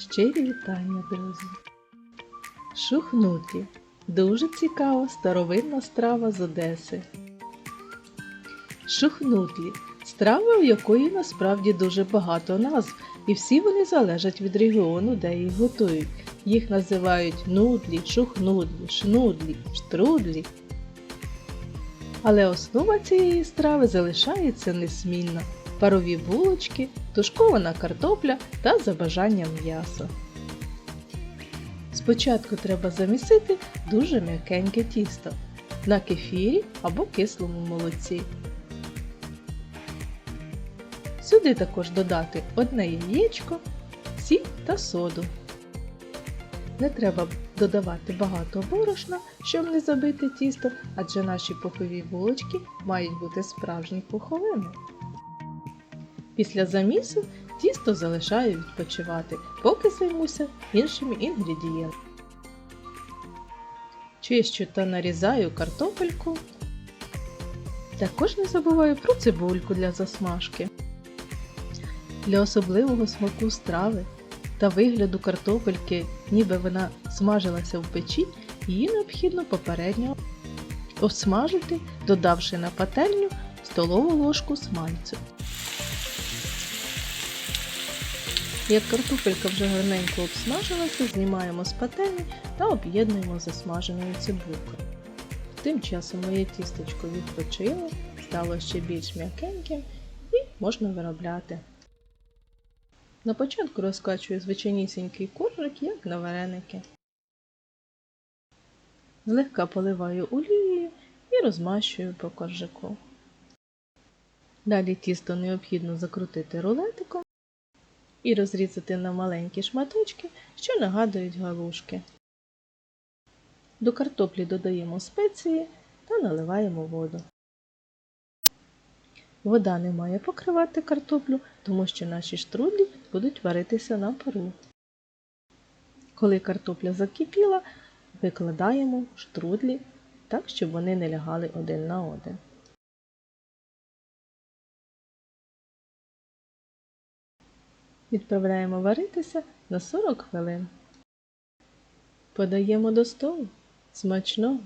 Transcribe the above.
Щирі вітання, друзі. Шухнутлі. Дуже цікава старовинна страва з Одеси. Шухнутлі страва, у якої насправді дуже багато назв, і всі вони залежать від регіону, де їх готують. Їх називають нудлі, шухнудлі, шнудлі, штрудлі. Але основа цієї страви залишається несмінна. Парові булочки, тушкована картопля та за бажанням м'ясо. Спочатку треба замісити дуже м'якеньке тісто на кефірі або кислому молоці. Сюди також додати одне яєчко, сіль та соду. Не треба додавати багато борошна, щоб не забити тісто, адже наші пухові булочки мають бути справжні пуховими. Після замісу тісто залишаю відпочивати, поки займуся іншими інгредієнтами. Чищу та нарізаю картопельку. Також не забуваю про цибульку для засмажки. Для особливого смаку страви та вигляду картопельки, ніби вона смажилася в печі, її необхідно попередньо обсмажити, додавши на пательню столову ложку смальцю. Як картопелька вже гарненько обсмажилася, знімаємо з пательні та об'єднуємо засмаженою цибулькою. Тим часом моє тістечко відпочило, стало ще більш м'якеньким і можна виробляти. На початку розкачую звичайнісінький коржик, як на вареники. Злегка поливаю олією і розмащую по коржику. Далі тісто необхідно закрутити рулетиком і розрізати на маленькі шматочки, що нагадують галушки. До картоплі додаємо спеції та наливаємо воду. Вода не має покривати картоплю, тому що наші штрудлі будуть варитися на пару. Коли картопля закипіла, викладаємо штрудлі так, щоб вони не лягали один на один. Відправляємо варитися на 40 хвилин. Подаємо до столу. Смачного!